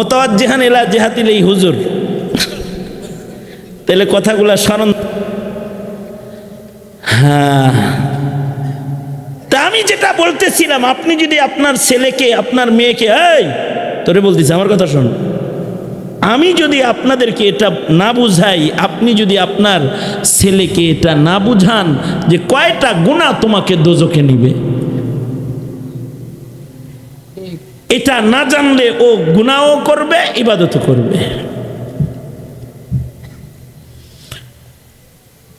মোতাবাজ্জেহান এলা জেহাতিল এই হুজুর। তাহলে কথাগুলা স্মরণ হ্যাঁ। তা আমি যেটা বলতেছিলাম, আপনি যদি আপনার ছেলেকে, আপনার মেয়েকে, এই, তোরে বলতেছি, আমার কথা শোন। আমি যদি আপনাদেরকে এটা না বুঝাই, আপনি যদি আপনার ছেলেকে এটা না বুঝান যে কয়টা গুণা তোমাকে দোজকে নিবে? এটা না জানলে ও গুণাও করবে, ইবাদতও করবে।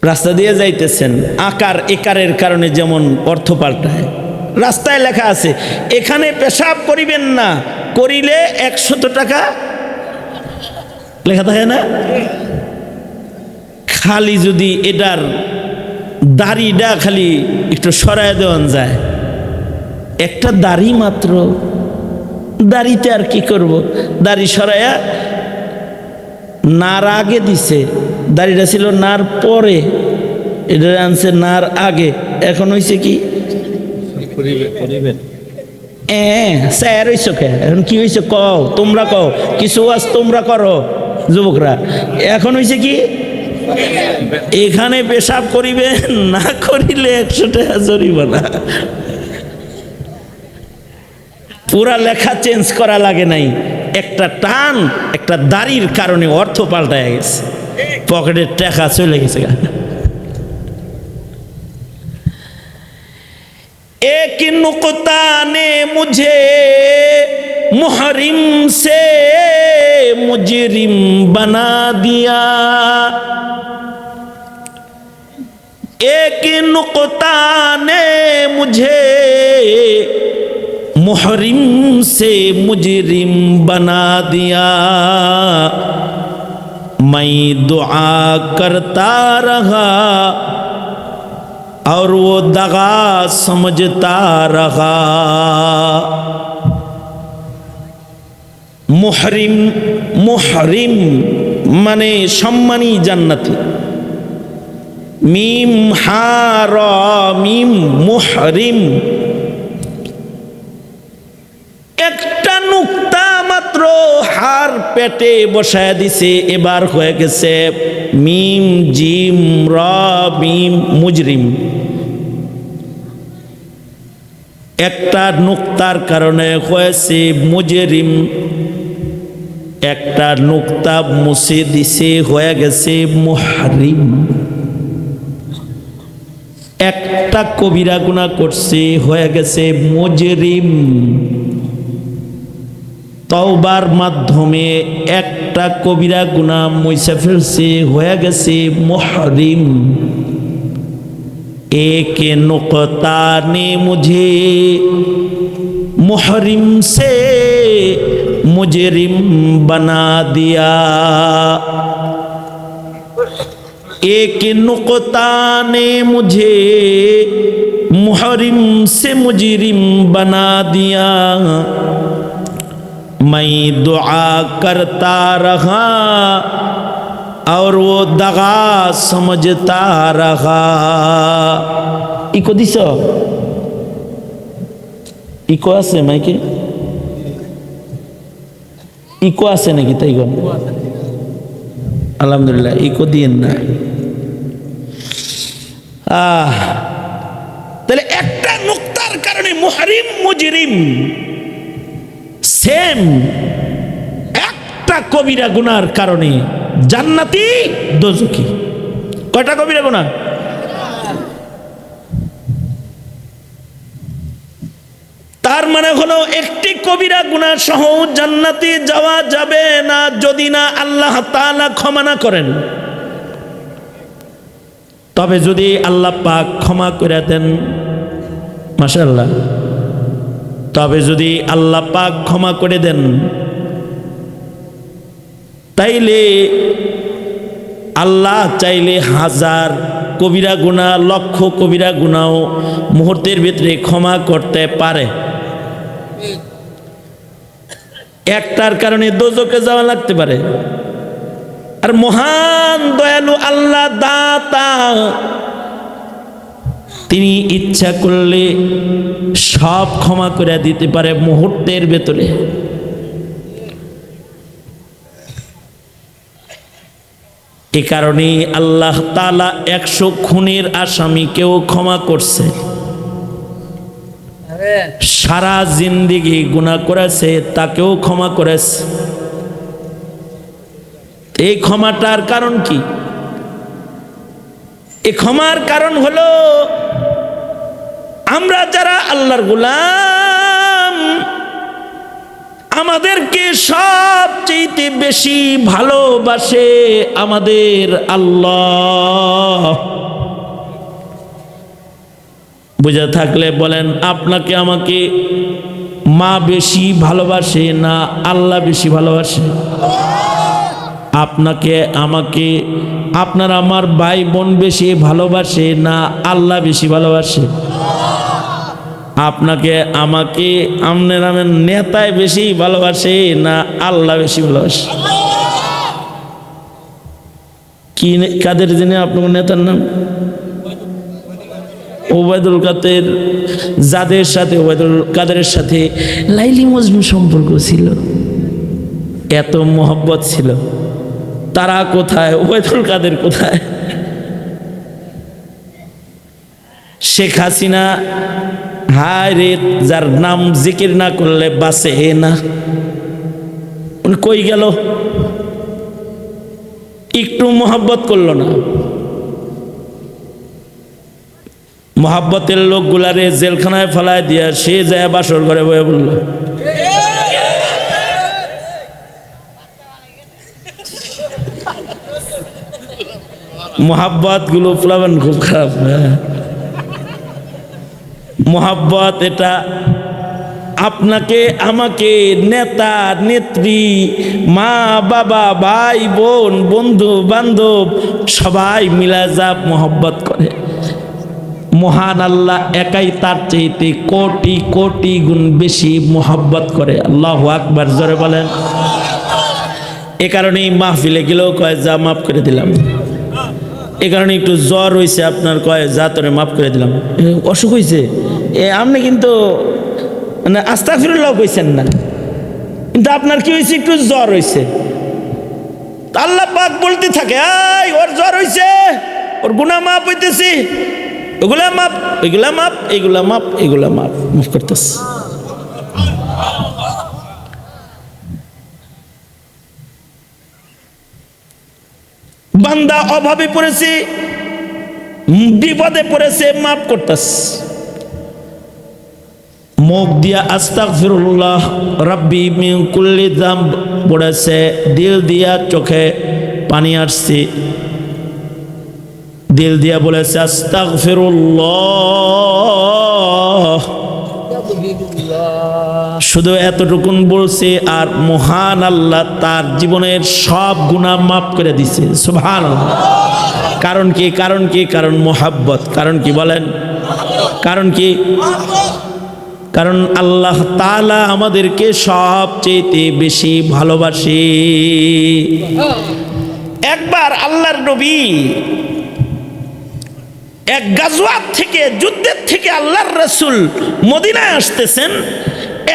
রাস্তা দিয়ে যাইতেছেন, আকার একারের কারণে যেমন অর্থ পাল্টায়। রাস্তায় লেখা আছে, এখানে পেশাব করিবেন না, করিলে একশত টাকা। লেখা থাকে না? খালি যদি এটার দাড়িটা খালি একটু সরায় দেওয়ান যায়। একটা দাড়ি মাত্র দাড়িতে আর কি করব? দাড়ি সরাইয়া নার আগে দিছে। দাড়িটা ছিল নার পরে। এটা আনছে নার আগে। এখন হয়েছে কি? স্যার হইছো কে এখন কি হয়েছে কও তোমরা কও। কিছু আজ তোমরা করো যুবকরা। এখন হয়েছে কি? এখানে পেশাব করিবে না করিলে একশো টাকা জরিমানা। পুরা লেখা চেঞ্জ করা লাগে নাই। একটা টান, একটা দাড়ির কারণে অর্থ পাল্টায় গেছে। পকেটের টাকা চলে গেছে এক নুকতা নে মুঝে, মুহরিম সে মুজরিম বানা দিয়া। এক নুকতা নে মুঝে मुहरिम से मुजरिम बना दिया मैं दुआ करता रहा और वो दगा समझता रहा মুহরিম মুহরিম মানে সম্মানী জান্নাতি মিম হা র মিম মুহরিম মাত্র হার পেটে বসায় দিছে, এবার হয়ে গেছে মিম, জিম, র, মিম, মুজরিম। একটা নুক্তার কারণে হয়েছে মুজরিম, একটা নুক্তা মুছে দিছে, হয়ে গেছে মুহারিম। একটা কবিরা গুণা করছে, হয়ে গেছে মুজরিম। তওবার মাধ্যমে একটা কবিরা গুণা মইসা ফেলছে হয়ে গেছে মুহরিম एक नुकता ने मुझे मुहरिम से मुजरिम बना दिया एक नुकता ने मुझे मुहरिम से मुजरिम बना दिया मैं दुआ करता रहा और वो दगा समझता रहा ইকো দিছ ইকো আছে মাইকে ইকো আছে নাকি তাই গো আলহামদুলিল্লাহ ইকো দিয়েন না আহ তাহলে একটা নুক্তার কারণে মুহারিম মুজরিম সেম একটা কবিরা গুনার কারণে জান্নাতি দোজকি কয়টা কবিরা গুনাহ তার মানে হলো একটি কবিরা গুনাহ সহ জান্নাতে যাওয়া যাবে না যদি না আল্লাহ তালা ক্ষমা না করেন। তবে যদি আল্লাহ পাক ক্ষমা করে দেন, মাশাআল্লাহ। তবে যদি আল্লাহ পাক ক্ষমা করে দেন, তাইলে আল্লাহ চাইলে হাজার কবিরা গুণা, লক্ষ কবিরা গুণাও মুহূর্তের ভিতরে ক্ষমা করতে পারে। একটার কারণে দোজকে যাওয়া লাগতে পারে। আর মহান দয়ালু আল্লাহ দাতা তিনি ইচ্ছা করলে সব ক্ষমা করে দিতে পারে মুহূর্তের ভেতরে। এ কারণে আল্লাহ তালা একশো খুনের আসামিকেও ক্ষমা করছে। সারা জিন্দিগি গুণা করেছে, তাকেও ক্ষমা করেছে। এই ক্ষমাটার কারণ কি? এ ক্ষমার কারণ হলো আমরা যারা আল্লাহর গোলাম, আমাদেরকে সবচেয়ে বেশি ভালোবাসে আমাদের আল্লাহ। বুঝে থাকলে বলেন, আপনাকে আমাকে মা বেশি ভালোবাসে না আল্লাহ বেশি ভালোবাসে? আপনাকে, আমাকে, আপনার আমার ভাই বোন বেশি ভালোবাসে না আল্লাহ বেশি ভালোবাসে? আপনাকে, আমাকে আমনের আমের নেতায় বেশি ভালোবাসে না আল্লাহ বেশি ভালোবাসে? কি কাদের জেনে আপনার নেতার নাম? ওবায়দুল কাদের, যাদের সাথে, ওবায়দুল কাদের সাথে লাইলি মজনু সম্পর্ক ছিল। এত মোহব্বত ছিল। তারা কোথায়? ওবায়দুল কাদের কোথায়? শেখ হাসিনা, হায় রে, যার নাম জিকির না করলে বাসে হে না। উনি কই গেল? একটু মোহাব্বত করল না। মোহাব্বতের লোকগুলারে জেলখানায় ফেলায় দিয়া সে যায় বাসর ঘরে বয়ে বলল মোহাব্বতগুলো প্লাবন খুব খারাপ হ্যাঁ। মোহাব্বত এটা আপনাকে, আমাকে, নেতা, নেত্রী, মা, বাবা, ভাই, বোন, বন্ধু, বান্ধব, সবাই মিলা যা মোহব্বত করে। মহান আল্লাহ একাই তার চাইতে কোটি কোটি গুণ বেশি মোহাব্বত করে। আল্লাহ আকবার, জোরে বলেন। এ কারণেই মাহফিলে গেলেও কয়, যা, মাফ করে দিলাম। এ কারণে একটু জ্বর হয়েছে আপনার, কয়, যা, তোরে মাফ করে দিলাম। অসুখ হয়েছে এ, আপনি কিন্তু মানে আস্তা ফিরুল্লাহ কইছেন না। কিন্তু আপনার কি হয়েছে একটু জ্বর হয়েছে তা আল্লাহ পাক বলতে থাকে, এই, ওর জ্বর হয়েছে ওর গুণা মাপ হইতেছি। ওগুলা মাপ এগুলা মাপ এগুলা মাপ এগুলা মাপ মাফ করতেছে। বান্দা অভাবে পড়েছে, বিপদে পড়েছে, মাফ করতেস। মুখ দিয়া আস্তাগফিরুল্লাহ, রাব্বি মিন কুল্লি যামব পড়েছে, দিল দিয়া চোখে পানি আসছে। দিল দিয়া বলেছে, আস্তাগফিরুল্লাহ। শুধু এতটুকুন বলছে আর মহান আল্লাহ তার জীবনের সব গুণা মাফ করে দিছে। সুবহান কারণ কি কারণ কি? কারণ মোহাব্বত। কারণ কি বলেন? কারণ কি? কারণ আল্লাহ তালা আমাদেরকে সবচেয়ে বেশি ভালোবাসে। একবার আল্লাহর নবী এক গাজওয়াত থেকে, যুদ্ধের থেকে আল্লাহর রসুল মদিনায় আসতেছেন।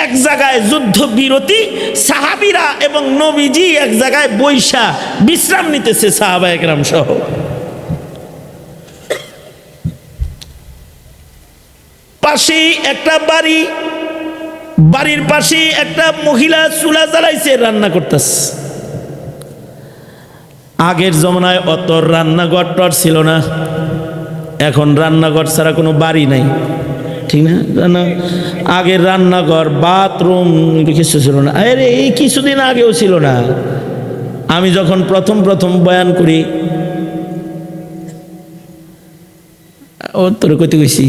এক জায়গায় যুদ্ধ বিরতি সাহাবিরা এবং নবীজি এক জায়গায় বৈশা বিশ্রাম নিতেছে সাহাবা একরাম সহ। পাশেই একটা বাড়ি, বাড়ির পাশে একটা মহিলা চুলা জ্বালাইছে, রান্না করতেছে। আগের জমানায় অত রান্নাঘর টর ছিল না। এখন রান্নাঘর ছাড়া কোনো বাড়ি নাই। ঠিক না? আগের রান্নাঘর, বাথরুম, কিছু ছিল না। আরে, এই কিছুদিন আগেও ছিল না। আমি যখন প্রথম প্রথম বয়ান করি, ও তোর কইতে কইছি,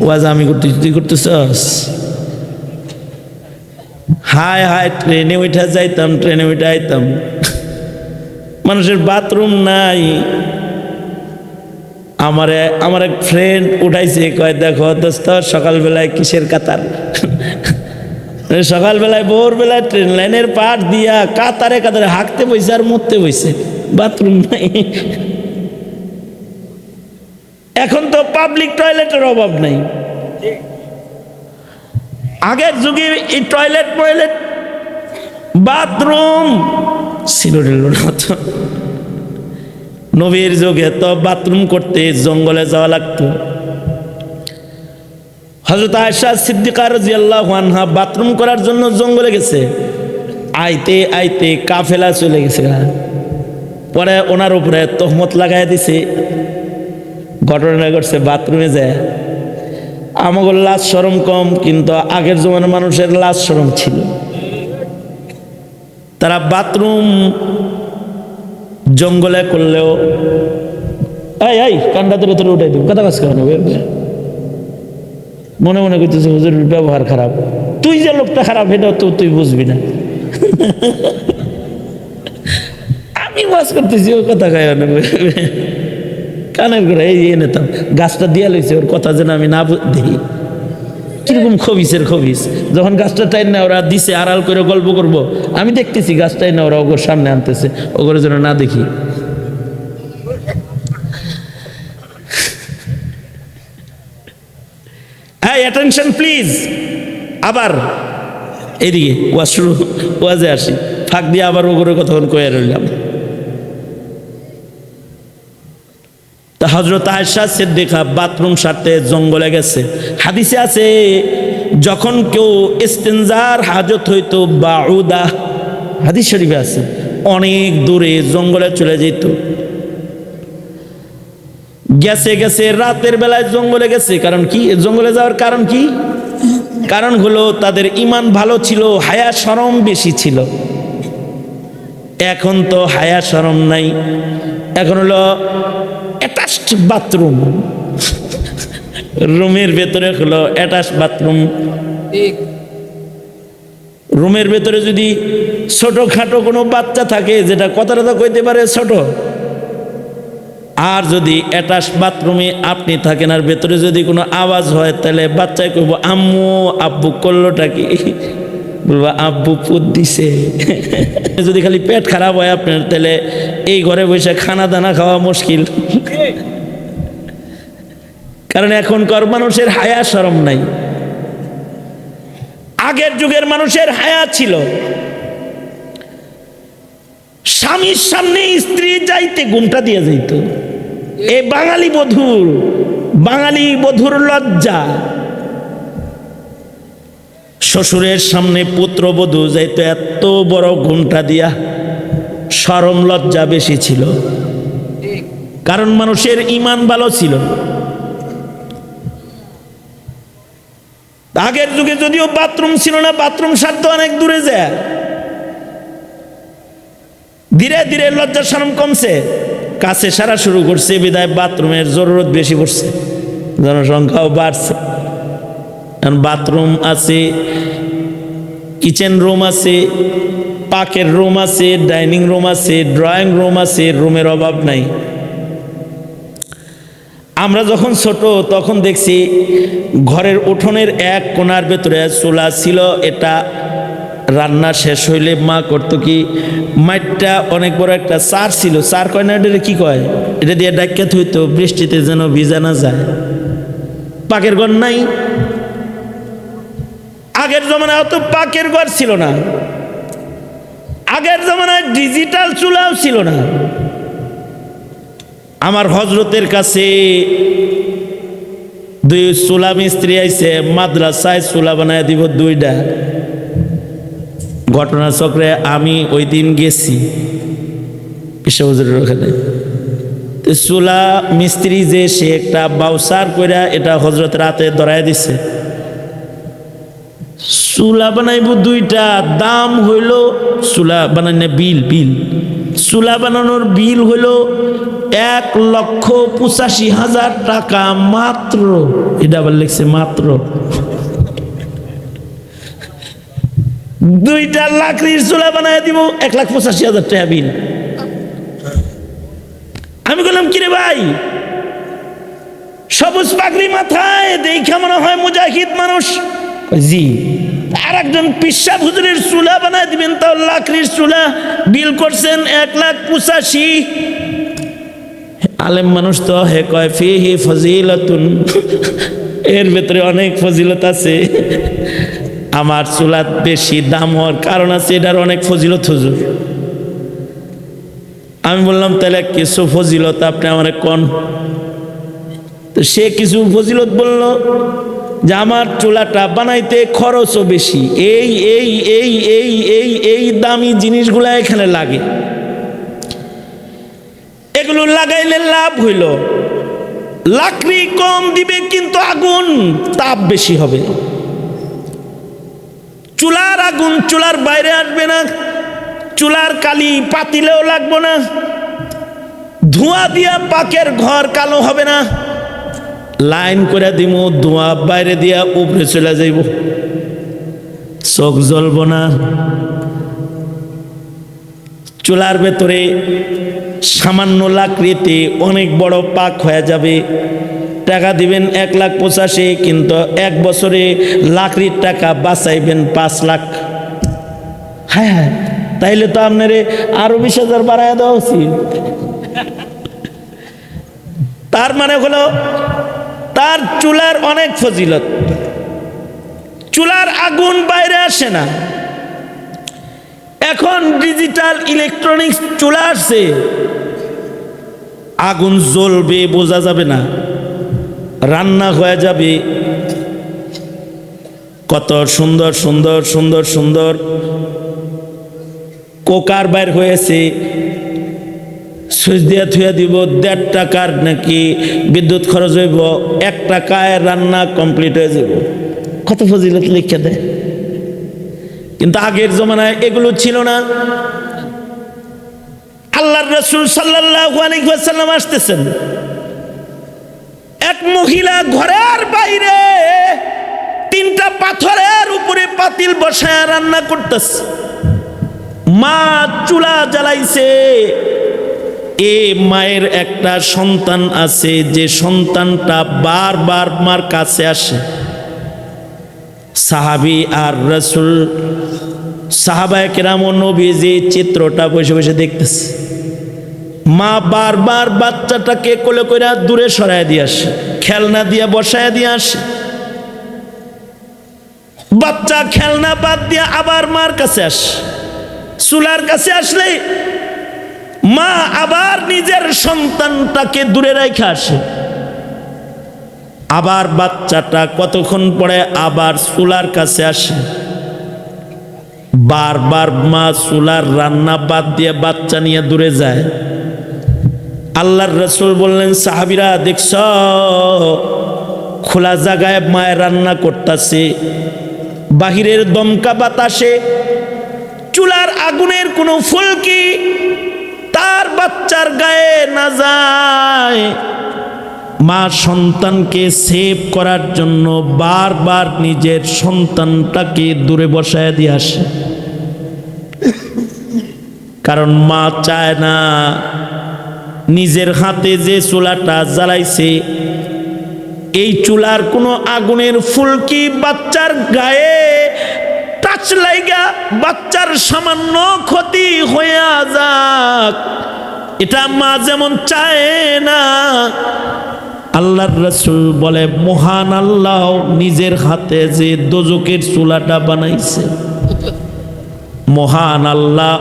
ওয়াজ আমি করতে তুই করতেছস? হায় হায়, ট্রেনে উঠা যাইতাম, ট্রেনে উঠে আইতাম। মানুষের বাথরুম নাই। আমারে, আমার এক ফ্রেন্ড উঠাইছে, কয়, দেখো দোস্ত, সকালবেলায় কিসের কাতার? সকালবেলায়, ভোরবেলায় ট্রেন লাইনের পাট দিয়া কাতারে কাতারে হাঁকতে বইছে আর মরতে বইছে। বাথরুম নাই। এখন তো পাবলিক টয়লেটের অভাব নাই। আগের যুগে এই টয়লেট টয়লেট বাথরুম ছিল রেল না তো নবীর যুগে তো বাথরুম করতে জঙ্গলে যাওয়া লাগতো। হজরত আয়সা সিদ্দিকার আনহা বাথরুম করার জন্য জঙ্গলে গেছে। আইতে আইতে কাফেলা চলে গেছে পরে ওনার উপরে তহমত লাগাই দিছে। ঘটনা ঘটছে বাথরুমে যায়। আমাকে লাজ সরম কম, কিন্তু আগের জমানের মানুষের লাজ সরম ছিল। তারা বাথরুম জঙ্গলে করলেও এই এই কান্ডা তোর তোর উঠাই দিব। কথা কাজ কেন? মনে মনে করতেছে হুজুরের ব্যবহার খারাপ। তুই যে লোকটা খারাপ এটা তো তুই বুঝবি না। আমি বাস করতেছি, ও কথা খাই না। কানের করে এই এনেতাম গাছটা দিয়া লইছে, ওর কথা যেন আমি না দেখি। কীরকম খবিসের খবিস? যখন গাছটা টাইন না, ওরা দিছে, আড়াল করে গল্প করব। আমি দেখতেছি গাছটাই না, ওরা ওগোর সামনে আনতেছে। ওগোর যেন না দেখি। হ্যাঁ অ্যাটেনশন প্লিজ আবার এদিকে ওয়াজ শুরু ওয়াজে আসি। ফাঁক দিয়ে আবার ওগরে কথা কয়ে রইলাম। হজরত আয়সা সিদ্দিকা বাথরুম সারতে জঙ্গলে গেছে। হাদিসে আছে, যখন কেউ ইস্তেঞ্জার হাজত হইতো বাউদা, হাদিস শরীফে আছে, অনেক দূরে জঙ্গলে চলে যেত। গেছে গেছে, রাতের বেলায় জঙ্গলে গেছে। কারণ কি? জঙ্গলে যাওয়ার কারণ কি? কারণ হলো তাদের ইমান ভালো ছিল, হায়া সরম বেশি ছিল। এখন তো হায়া সরম নাই। এখন হলো অ্যাটাচড বাথরুম রুমের ভেতরে হলো অ্যাটাচ বাথরুম রুমের ভেতরে যদি ছোটখাটো কোনো বাচ্চা থাকে যেটা কথাটা কইতে পারে ছোট। আর যদি অ্যাটাচ বাথরুমে আপনি থাকেন আর ভেতরে যদি কোনো আওয়াজ হয় তাহলে বাচ্চায় কইব আম্মু আব্বু করলোটা কি? আব্বু পুত দিছে। যদি খালি পেট খারাপ হয় আপনার, তাহলে এই ঘরে বসে খানা দানা খাওয়া মুশকিল। কারণ এখনকার মানুষের হায়া সরম নাই। আগের যুগের মানুষের হায়া ছিল। স্বামীর সামনে স্ত্রী যাইতে গুমটা দিয়ে যাইত। এ বাঙালি বধুর বাঙালি বধুর লজ্জা। শ্বশুরের সামনে পুত্রবধূ যাইতো এত বড় ঘুমটা দিয়া সরম লজ্জা বেশি ছিল। কারণ মানুষের ইমান ভালো ছিল আগের যুগে যদিও বাথরুম ছিল না, বাথরুম সাধ্য অনেক দূরে যায়। ধীরে ধীরে লজ্জা সরম কমছে। কাছে সারা শুরু করছে, বিদায় বাথরুমের জরুরত বেশি পড়ছে। জনসংখ্যাও বাড়ছে। এখন বাথরুম আছে, কিচেন রুম আছে পাকের রুম আছে, ডাইনিং রুম আছে, ড্রয়িং রুম আছে, রুমের অভাব নাই। আমরা যখন ছোট তখন দেখছি ঘরের উঠোনের এক কোণার ভেতরে চুলা ছিল, এটা রান্না শেষ হইলে মা করতো কি মাঠটা অনেক বড় একটা চার ছিল। চার কয় না, এটা কি কয়? এটা দিয়ে ডাক্যাত হইতো বৃষ্টিতে যেন ভিজা না যায়। পাকের ঘর নাই। আগের জমানায় অত পাকের ঘর ছিল না। আগের জমানায় ডিজিটাল চুলাও ছিল না। আমার হজরতের কাছে দুই চুলা মিস্ত্রি আইছে, মাদ্রাসায় চুলা বানায় দিব দুইটা। ঘটনা চক্রে আমি ওই দিন গেছি বিশ্বহুজুরের ওখানে। চুলা মিস্ত্রি যে সে একটা বাউসার কইরা এটা হজরত রাতে ধরাই দিছে। চুলা বানাইব দুইটা, দাম হইল চুলা বানাই বিল বিল। চুলা বানানোর বিল হইল এক লক্ষ পঁচাশি হাজার টাকা মাত্র। এটা আবার লিখছে মাত্র। দুইটা লাকড়ির চুলা বানাই দিব, এক লাখ পঁচাশি হাজার টাকা বিল। আমি বললাম, কিরে ভাই, সবুজ পাগড়ি মাথায় দেখা মনে হয় মুজাহিদ মানুষ। জি। আর একজন পিসাব হুজুরের চুলা বানায় দিবেন, তাও লাকড়ির চুলা। বিল করছেন এক লাখ পঁচাশি। আলেম মানুষ তো হে কয়, ফিহি ফজিলাতুন। এর ভেতরে অনেক ফজিলত আছে। আমার চুলাত বেশি দাম হওয়ার কারণ আছে, এটার অনেক ফজিলত হুজুর। আমি বললাম, তাহলে কিছু ফজিলত আপনি আমার কন? তো সে কিছু ফজিলত বলল যে আমার চুলাটা বানাইতে খরচও বেশি। এই এই এই এই এই এই দামি জিনিসগুলা এখানে লাগে। এগুলো লাগাইলে লাভ হইল। লাকড়ি কম দিবে কিন্তু আগুন তাপ বেশি হবে। চুলার আগুন চুলার বাইরে আসবে না। চুলার কালি পাতিলেও লাগবো না। ধোঁয়া দিয়া পাকের ঘর কালো হবে না। লাইন করে দিব ধোঁয়া বাইরে দিয়া উপরে চলে যাইব। চোখ জ্বলব না। চুলার ভেতরে সামান্য লাকড়িতে অনেক বড় পাক হয়ে যাবে। টাকা দিবেন এক লাখ পঁচাশি, কিন্তু এক বছরে লাকড়ির টাকা বাঁচাইবেন পাঁচ লাখ। হ্যাঁ হ্যাঁ তাইলে তো আপনারে আরও বিশ হাজার বাড়ায় দেওয়া উচিত। তার মানে হলো তার চুলার অনেক ফজিলত। চুলার আগুন বাইরে আসে না। এখন ডিজিটাল ইলেকট্রনিক্স চুলা আসছে। আগুন জ্বলবে, বোঝা যাবে না। রান্না হয়ে যাবে। কত সুন্দর সুন্দর সুন্দর সুন্দর কোকার বাইর হয়েছে। সুইচ দিয়ে থুয়ে দিব দেড় টাকার নাকি বিদ্যুৎ খরচ হইব এক টাকায় রান্না কমপ্লিট হয়ে যাব। কত ফজিলত লিখে দেয় কিন্তু আগের জমানায় এগুলো ছিল না। আল্লাহর রসুল সাল্লাল্লাহু আলাইহি ওয়াসাল্লাম আসতেছেন। এক মহিলা ঘরের বাইরে তিনটা পাথরের উপরে পাতিল বসায় রান্না করতেছে। মা চুলা জ্বালাইছে এ মায়ের একটা সন্তান আছে, যে সন্তানটা বারবার মার কাছে আসে। সাহাবি আর রসুল, সাহাবায় কেরাম নবী চিত্রটা বসে বসে দেখতেছে। মা বারবার বাচ্চাটাকে কোলে করে দূরে সরায় দিয়ে আসে, খেলনা দিয়ে বসায় দিয়ে আসে। বাচ্চা খেলনা বাদ দিয়ে আবার মার কাছে আসে। চুলার কাছে আসলে মা আবার নিজের সন্তানটাকে দূরে রেখে আসে। আবার বাচ্চাটা কতক্ষণ পরে আবার চুলার কাছে আসে। বারবার মা চুলার রান্না বাদ দিয়ে বাচ্চা নিয়ে দূরে যায়। আল্লাহর রসুল বললেন, সাহাবিরা, দেখছ? খোলা জায়গায় মায়ের রান্না করতেছে। বাহিরের দমকা বাতাসে চুলার আগুনের কোনো ফুলকি তার বাচ্চার গায়ে না যায়। মা সন্তানকে সেভ করার জন্য বারবার নিজের সন্তানটাকে দূরে বসায় দিয়ে আসে। কারণ মা চায় না নিজের হাতে যে চুলাটা জ্বালাইছে, এই চুলার কোনো আগুনের ফুলকি বাচ্চার গায়ে? টাচ লাইগা বাচ্চার সামান্য ক্ষতি হইয়া যাক। এটা মা যেমন চায় না, আল্লাহর রসুল বলে, মহান আল্লাহ নিজের হাতে যে দোজকের চুলাটা বানাইছে। মহান আল্লাহ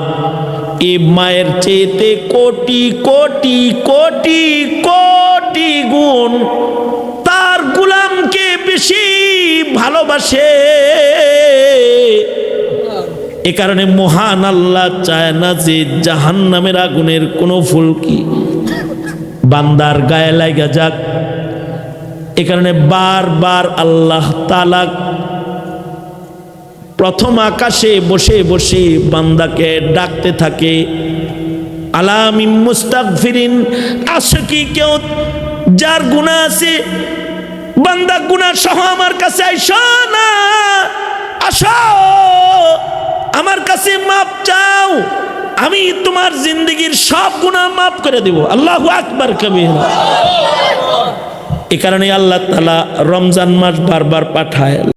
এ মায়ের চেয়েতে কোটি কোটি কোটি কোটি গুণ তার গুলামকে বেশি ভালোবাসে। এ কারণে মহান আল্লাহ চায় না যে জাহান নামের আগুনের কোনো ফুলকি বান্দার গায়ে লাগা যাক। এ কারণে বারবার আল্লাহ তালাক প্রথম আকাশে বসে বসে বান্দাকে ডাকতে থাকে আলামিম মুস্তাক ফিরিন আসে কি কেউ যার গুণা আছে? বান্দা গুণা সহ আমার কাছে আইসো না, আসো। আমার কাছে মাপ চাও, আমি তোমার জিন্দগির সব গুণা মাফ করে দেব। আল্লাহ আকবার কবির। এ কারণে আল্লাহ তালা রমজান মাস বারবার পাঠায়।